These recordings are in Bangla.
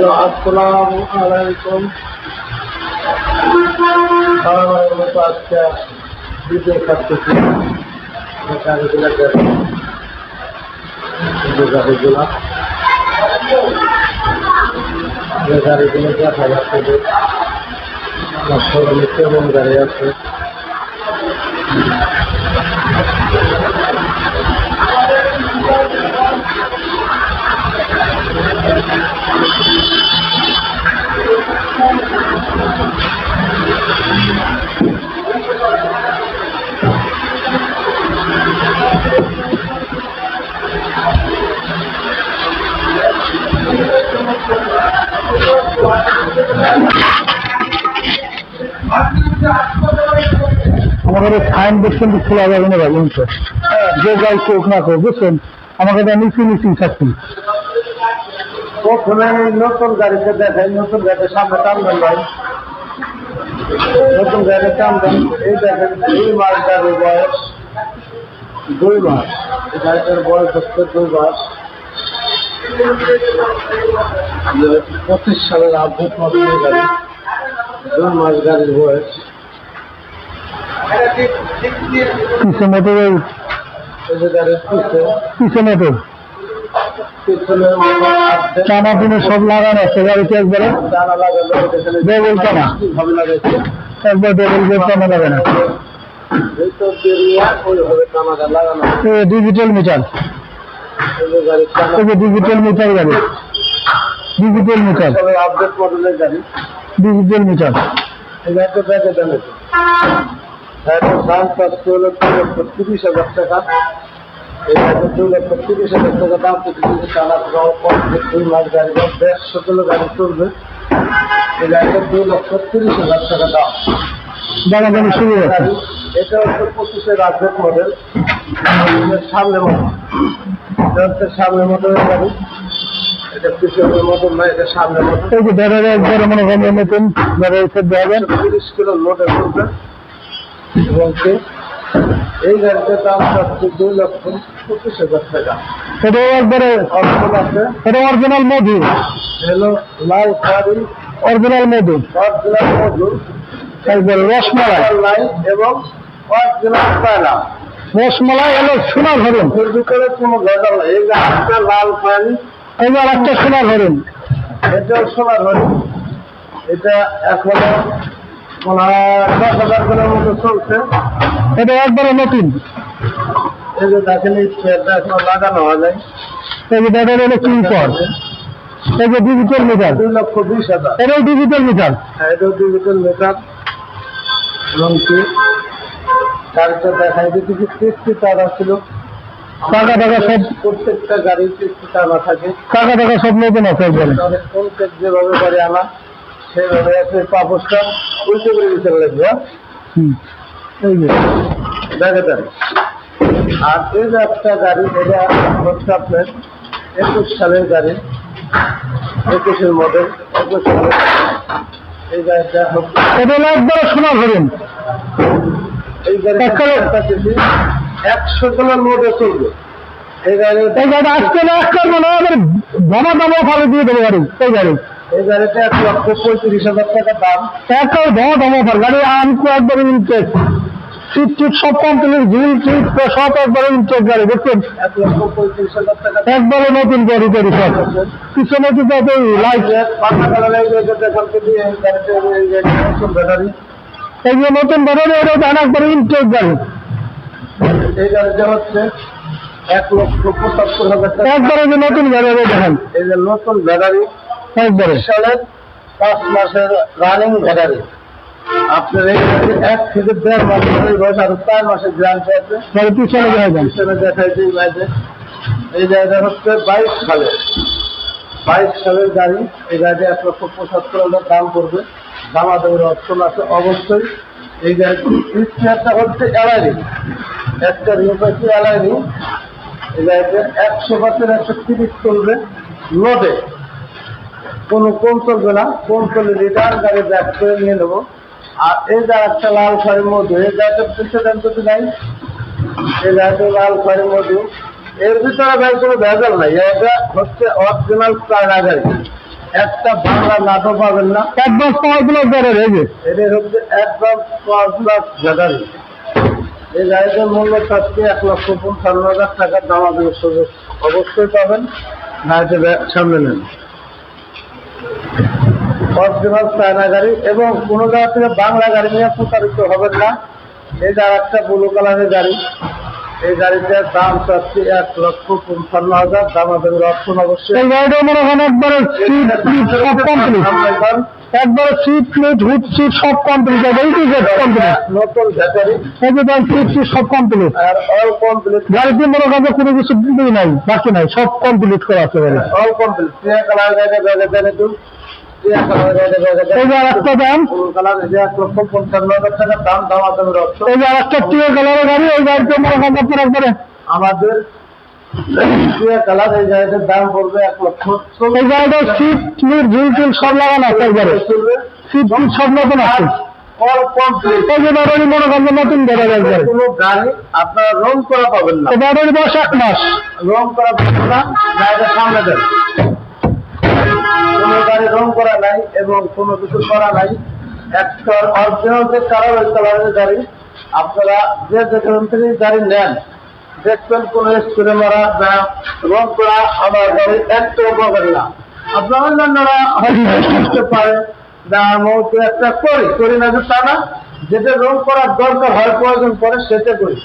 হ্যালো আসসালামু আলাইকুম। আজকে বিজয় খাচ্ছি গাড়িগুলো গাড়িগুলো দেখা যাচ্ছে কেমন গাড়ি আছে আমাদের বোর্ড কিন্তু খোলা যাবে না ভাই কিন্তু যে যাই চোখ না করে বুঝছেন? আমাকে এটা নিচু নিচু থাকছেন প্রথমে এই নতুন গাড়িতে দেখাই, নতুন গাড়ির সামনে টানবেন ভাই। নতুন গাড়ি টানবেন এই দেখেন, দুই মাস গাড়ির বয়স। দুই মাস। গাড়িটার বয়স হচ্ছে দুই মাস। পঁচিশ সালের আপডেট গাড়ি। দুই মাস গাড়ির বয়স। পিছনে মোটর পিছনে তো টানা টিনে সব লাগানো আছে গাড়িতে একবারে। ভাবে লাগাইছে একবার ডবল গেট টানা লাগানো ডিজিটাল মিটার ডিজিটাল মিটার গাড়ি ডিজিটাল মিটার ডিজিটাল মিটার দুই লক্ষ তিরিশ হাজার টাকা। এই গাড়িটা দুই লক্ষ তিরিশ হাজার টাকা দাম থেকে টানা দুই মাস গাড়ি দেড়শো কিলো গাড়ি চলবে। এই গাড়িটা দুই লক্ষ তিরিশ হাজার টাকা দাম। দামাদামি শুরু হয়েছে এটা হচ্ছে আপডেট মডেল সামনে মডেল এটা হচ্ছে সামনে মডেলের গাড়ি। এটা পিছনের মডেল না এটা সামনে মডেল এই যে ব্যাটারি একবারে মনে করেন নতুন তিরিশ কিলো লোডে চলবে। কি এই গাড়িটার দাম চাচ্ছে দুই লক্ষ পঁচিশ হাজার টাকা। একবারে আছে। এটা অরিজিনাল মধু হলো লাল শাড়ি। অরিজিনাল মধু অরিজিনাল মজুর একবারে রসমালাই। এবং অরিজিনাল পায়লা রসমালাই হলো সোনার হরিণ। এর ভিতরে কোনো ভেজাল নেই। এই গাড়িটা লাল একটা সোনার হরিণ। এটাও সোনার হরিণ। এটা এখনও এটা একবারে নতুন। এই যে দেখেন এই চেয়ারটা এখনও লাগানো হয় নাই এই যে ব্যাটারি হলো কিং কর এই যে ডিজিটাল মিটার দুই লক্ষ বিশ হাজার এটাও ডিজিটাল মিটার হ্যাঁ, এটাও ডিজিটাল মেকআপ এবং কি গাড়িটা দেখাই দিতে যে কিস্তি টাকা টাকা সব প্রত্যেকটা গাড়ির কিস্তি টাকা থাকে টাকা টাকা সব নতুন যেভাবে করে আনা সেভাবে আছে উল্টে করে লাগবে হ্যাঁ? এই যে। আর এই যে একটা গাড়ি এটা হচ্ছে আপনার একুশ সালের গাড়ি একুশের মডেল একুশ সালের এই গাড়িটা এটা একবারে সোনার এই কাছাকাছি একশো কিলোর মোটে চলবে। এই গাড়ি গাড়ি আজকে না এক করব না আমাদের জমা দামও ফালে দিয়ে দেবো গাড়ি এই গাড়ি। এই গাড়িটা এক লক্ষ পঁয়ত্রিশ হাজার টাকা দাম। একটা জমা দামও ফাল গাড়ি আমকো একবারে ইনটেক সিট টিট সব কোম্পানির ঝিল টিট সব একবারে ইনটেক গাড়ি এক লক্ষ পঁয়ত্রিশ হাজার টাকা একবারে নতুন গাড়ি গাড়ি সব। পিছনে লাইট কালার এই গাড়িটা নতুন ব্যাটারি এই যে নতুন ব্যাটারি এটা ধান একবারে ইনটেক গাড়ি। এই গাড়িটা হচ্ছে এক লক্ষ পঁচাত্তর হাজার টাকা। একবারে যে নতুন গাড়ি দেখেন। এই যে নতুন ব্যাটারি একবারে। সালের পাঁচ মাসের রানিং ব্যাটারি আপনার এই এক থেকে দেড় মাস ধরে বয়স আর চার মাসের গ্যারান্টি আছে। পিছনে দেখা পিছনে দেখাইছে এই গাড়িটা হচ্ছে বাইশ বাইশ সালের গাড়ি এই গাড়িটা এক লক্ষ পঁচাত্তর হাজার দাম পড়বে। জামা দেওয়ার অপশন আছে অবশ্যই। এই গাড়িটি স্পেয়ারটা হচ্ছে এলাইনি একটা রিং হচ্ছে এলাইনি এই গাড়িতে একশো পার্সেন্ট একশো তিরিশ চলবে। লোডে কোনো কম চলবে না কম চললে রিটার্ন গাড়ি ব্যাক করে নিয়ে নেব। আর এই যে একটা লাল শাড়ির মধ্যে এই গাড়িটা প্রেসিডেন্ট যদি নাই এই গাড়িটা লাল শাড়ির মধু এর ভিতরে ভাই কোনো ভেজাল নাই এটা হচ্ছে অরিজিনাল চায়না গাড়ি একটা বাংলা নাটক পাবেন না। অ্যাডভান্স পাওয়ারগুলো বেড়ে রয়েছে এটা হচ্ছে একদম পাঁচ লাখ গাড়ি এই গাড়িটার মূল্য থাকছে এক লক্ষ পঞ্চান্ন হাজার টাকার দাম সুযোগ অবশ্যই পাবেন। গাড়িতে বে- সামনে নেন। অরিজিনাল চায়না গাড়ি এবং কোনো জায়গা থেকে বাংলা গাড়ি নিয়ে প্রচারিত হবেন না। এই একটা ব্লু কালারের গাড়ি। এই গাড়িটার দাম চাচ্ছি এক লক্ষ পঞ্চান্ন হাজার। দাম আপনাদের অপশন অবশ্যই। এই গাড়িটা মনে হয় একবারে সিট সিট সব কমপ্লিট একবারে সিট প্লেট হুড সিট সব কমপ্লিট এই কমপ্লিট নতুন ব্যাটারি এই যে দেখেন সিট সিট সব কমপ্লিট আর অল কমপ্লিট গাড়িতে মনে করেন কোনো কিছু নাই বাকি নাই সব কমপ্লিট করা আছে অল কমপ্লিট কালার এই যে দাম। এই কালারের গাড়ি এই গাড়িতে মনে করেন আপনার আমাদের এই গাড়িটার দাম পড়বে এক লক্ষ এই গাড়িটার সিট প্লেট ঝুল টুল সব লাগানো আছে একবারে। সিট প্লেট সব নতুন আছে। আপনারা রং করা পাবেন না। রং করা পাবেন না সামনে দেন। কোনো গাড়ি রং করা নাই এবং কোনো কিছু করা নাই। একটা অরিজিনাল যে কালার কালারের গাড়ি। আপনারা যে যেখান থেকে গাড়ি নেন দেখবেন কোন স্প্রে মারা বা রং করা আমার গাড়ি একটাও পাবেন না। আপনারা অন্যান্যরা হয়তো বুঝতে পারে না মতো একটা করি করি না যে তা না। যেটা রং করার দরকার হয় প্রয়োজন পড়ে সেটা করি।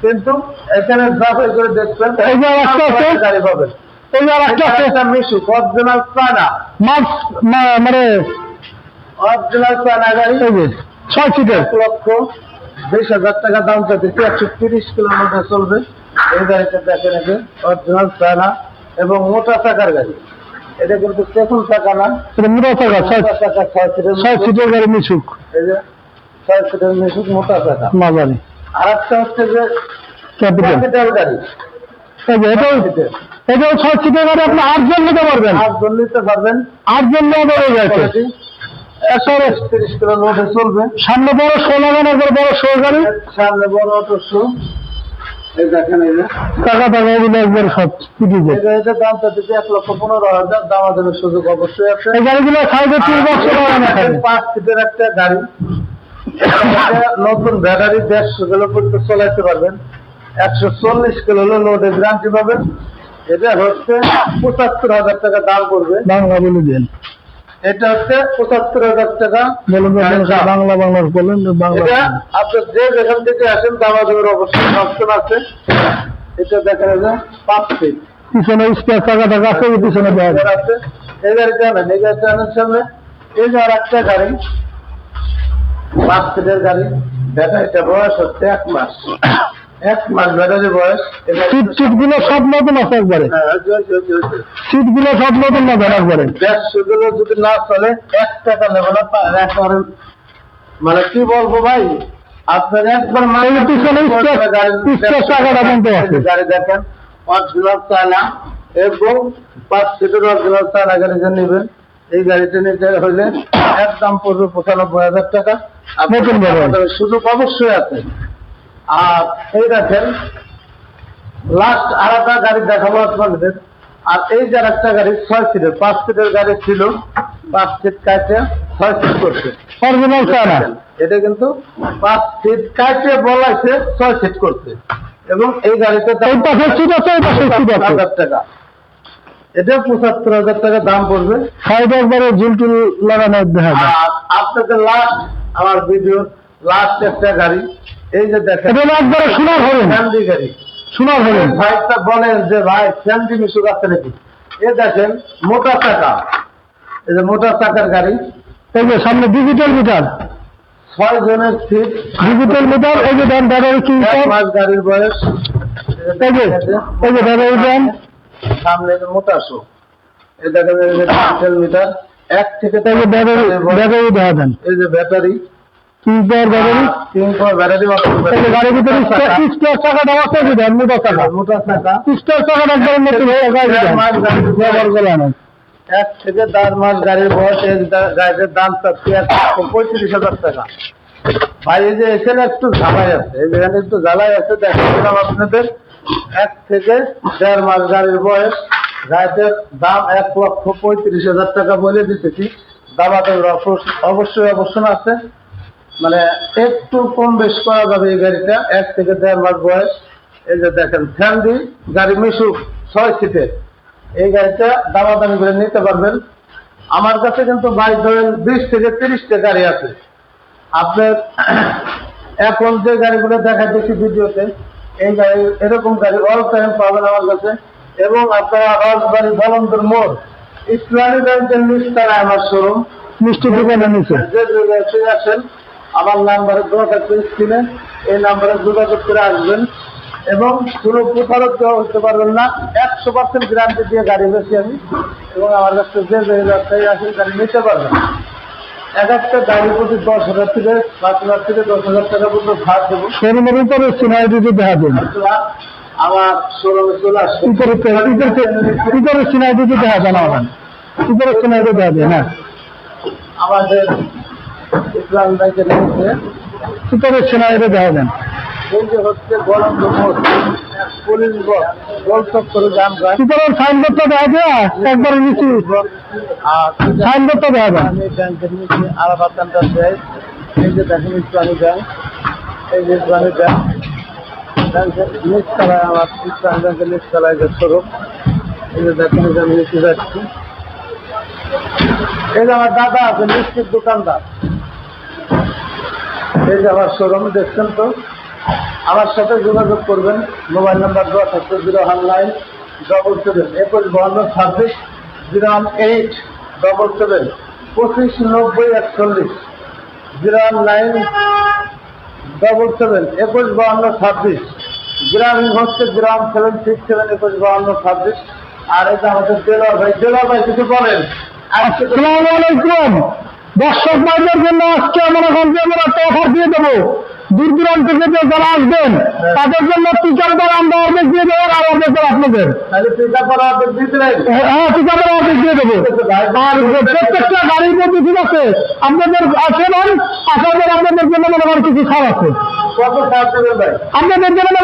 কিন্তু এখানে যাচাই করে দেখবেন একটা। গাড়ি পাবেন। এই আর একটা আছে। Mishu original China. মাস মানে অরিজিনাল চায়না গাড়ি। এই যে ছয় সিটের। লক্ষ বিশ হাজার টাকা দাম চাইছে একশো তিরিশ কিলোমিটার চলবে। এই গাড়িটা দেখে নেবে অরিজিনাল চায়না এবং মোটা চাকার গাড়ি। এটা কিন্তু সেকেন্ড চাকা না। এটা মোটা টাকা ছয় চাকা ছয় সিটের ছয় সিটের গাড়ি মিশুক। এই যে ছয় সিটের মিশুক মোটা চাকা। না জানি। আর একটা হচ্ছে যে ক্যাপিটাল গাড়ি। এটাও ছয় সিটের গাড়ি আপনি আটজন নিতে পারবেন। আর জন নিতে পারবেন। আটজন নিয়ে বেড়ে গেছে সামনে বড় ষোলো গান একবার বড় শো গাড়ি। সামনে বড় অটো শো। এই দেখেন এই যে। টাকা টাকা এগুলো একবার সব পিটিয়ে এই গাড়িটার দামটা এক লক্ষ পনেরো হাজার। দামাদামের সুযোগ অবশ্যই আছে। এই গাড়িগুলো সাইডে তিন বছর পাঁচ সিটের একটা গাড়ি। নতুন ব্যাটারি দেড়শো কিলো পর্যন্ত চলাইতে পারবেন। একশো চল্লিশ কিলো হলো লোডে গ্যারান্টি পাবেন। এটা হচ্ছে পঁচাত্তর হাজার টাকা দাম পড়বে। বাংলা বলে দেন। এটা হচ্ছে পঁচাত্তর হাজার টাকা। বলুন বাংলা বাংলা বলুন বাংলা আপনার যে যেখান থেকে আসেন দামাদামের অবশ্যই অপশন আছে এটা দেখা যায় পাঁচ ফিট পিছনে স্পেয়ার টাকা টাকা আছে পিছনে এবার আছে। এই গাড়িটা আনেন এই গাড়িটা আনার সামনে। এই যে আর একটা গাড়ি পাঁচ সিটের গাড়ি। ব্যাটারিটা বয়স হচ্ছে এক মাস। এক মাস ব্যাটারি বয়স সিট সিটগুলো সব নতুন আছে একবারে। হ্যাঁ, হয়েছে, হয়েছে, হয়েছে, হয়েছে। সিটগুলো সব নতুন না একবারে। দেড়শো কিলো যদি না চলে এক টাকা নেবে না একবারে। মানে কি বলব ভাই? আপনার একবার এই পিছনে স্পেয়ার স্পেয়ার টাকাটা বন্ধ আছে। গাড়ি দেখেন অরিজিনাল চায়না এবং পাঁচ সিটের অরিজিনাল চায়না গাড়ি যে নেবেন এই গাড়িটা নিতে হলে একদম পড়বে পঁচানব্বই হাজার টাকা। আপনার। সুযোগ অবশ্যই আছে। আর এই দেখেন লাস্ট আর একটা গাড়ি দেখাবো আপনাদের। আর এই যে একটা গাড়ি ছয় সিটের পাঁচ সিটের গাড়ি ছিল পাঁচ সিট কাটে ছয় সিট করছে। এটা কিন্তু পাঁচ সিট কাটে বলাইছে ছয় সিট করছে। এবং এই গাড়িতে হাজার টাকা। এটা পঁচাত্তর হাজার টাকা দাম পড়বে। সাইডে একবারে ঝুল টুল লাগানো আর আপনাদের লাস্ট আমার ভিডিও লাস্ট একটা গাড়ি। এই যে দেখেন একবারে সোনার হরিণ। ফ্যামিলি গাড়ি। সোনার হরিণ। ভাইটা বলেন যে ভাই ফ্যামিলি মিশুক আছে নাকি? এ দেখেন মোটা চাকা। এই যে মোটা চাকার গাড়ি। এই যে সামনে ডিজিটাল মিটার ছয় জনের সিট ডিজিটাল মিটার এই যে দেন ব্যাটারি কি? মাস গাড়ির বয়স। এই যে এই যে ব্যাটারি দেন। সামনে যে মোটা শো। এই দেখেন এই যে ডিজিটাল মিটার এক থেকে যে ব্যাটারি ব্যাটারি দেখা দেন। এই যে ব্যাটারি তিন পাওয়ার ব্যাটারি তিন ব্যাটারি গাড়ির ভিতরে স্টার চাকাটা আছে যে দেন মোটা চাকা। মোটা চাকা স্টার চাকাটা একবারে নতুন হয়ে ব্যবহার করে আনেন। এক থেকে দেড় মাস গাড়ির বয়স গাড়ির দাম চাচ্ছি এক লক্ষ পঁয়ত্রিশ হাজার টাকা। ভাই এই যে এখানে একটু ঝালাই আছে একটু ঝালাই আছে দেখাচ্ছিলাম আপনাদের। এক থেকে দেড় মাস গাড়ির বয়স দাম এক লক্ষ পঁয়ত্রিশ হাজার টাকা বলে দিতেছি। দামাদের অবশ্যই অবশ্যই আছে। মানে একটু কম বেশ করা যাবে এই গাড়িটা এক থেকে দেড় মাস বয়স। এই যে দেখেন ফ্যান্ডি গাড়ি মিশুক ছয় সিটের এই গাড়িটা দামাদামি করে নিতে পারবেন। আমার কাছে কিন্তু বাইক ধরেন বিশ থেকে তিরিশটা গাড়ি আছে। আপনার এখন যে গাড়িগুলো দেখা যাচ্ছে ভিডিওতে এই গাড়ি এরকম গাড়ি অল টাইম পাবেন আমার কাছে। এবং আপনারা রাজবাড়ি বলন্দর মোড় ইসলামী ব্যাংকের নিচতলায় আমার শোরুম মিষ্টি দোকানে নিচে। যে আসেন আমার নাম্বারে থাকবে স্ক্রিনে এই নাম্বারে যোগাযোগ করে আসবেন। এবং কোনো প্রতারক হতে পারবেন না। একশো পার্সেন্ট গ্যারান্টি দিয়ে গাড়ি বেশি আমি। এবং আমার কাছে যে যে ব্যবসায়ী আসেন গাড়ি নিতে পারবেন এক একটা গাড়ি প্রতি দশ হাজার থেকে পাঁচ হাজার থেকে দশ হাজার টাকা পর্যন্ত ছাড় দেবো। শোরুমের উপরে সিনারি দিতে দেখা দেন আমার শোরুমে চলে আসবেন উপরে উপরে সিনারি দিতে দেখা আমার উপরে দিতে দেখা দেন হ্যাঁ আমাদের ইসলাম উপরে সিনারি দেখা দেন। এই যে হচ্ছে গরম পুলিশ যান যায় উপরের সাইনবোর্ডটা দেখা যায় একবারে নিচে। আর সাইনবোর্ডটা দেখা দেন। আমি ব্যাংকের নিচে আলাদা দেয় এই যে দেখেন ইসলামী ব্যাংক। এই যে ইসলামী ব্যাংক। ব্যাংকের নিচ আমার ইসলামী ব্যাংকের নিচ যে শোরুম এই যে দেখেন আমি নিচে যাচ্ছি। এই যে আমার দাদা আছে মিষ্টির দোকানদার। এই যে আমার শোরুম দেখছেন তো, আমার সাথে যোগাযোগ করবেন, মোবাইল নাম্বার দেওয়া থাকবে zero one nine double seven একুশ বাহান্ন ছাব্বিশ, zero one eight double seven পঁচিশ নব্বই একচল্লিশ, zero one nine double seven একুশ বাহান্ন ছাব্বিশ, গ্রামীণ হচ্ছে গ্রাম সেভেন সিক্স সেভেন, একুশ বাহান্ন ছাব্বিশ, আর এটা আমাদের দেলোয়ার ভাই দেলোয়ার ভাই কিছু বলেন। আসসালামু আলাইকুম। দর্শক ভাইদের জন্য আজকে আমরা যে আমরা একটা অফার দিয়ে দেবো। দূর দূরান্ত থেকে যারা আসবেন তাদের জন্য টিকার দ্বারা আমরা অর্ধেক দিয়ে দেবো আর অর্ধেক দ্বারা আপনাদের। দিতে নাই হ্যাঁ দ্বারা অর্ধেক দিয়ে দেবো। আর প্রত্যেকটা গাড়ির মধ্যে ঠিক আছে আপনাদের আসেন আসার পর আপনাদের জন্য মনে করেন কিছু ছাড় আছে। আপনাদের জন্য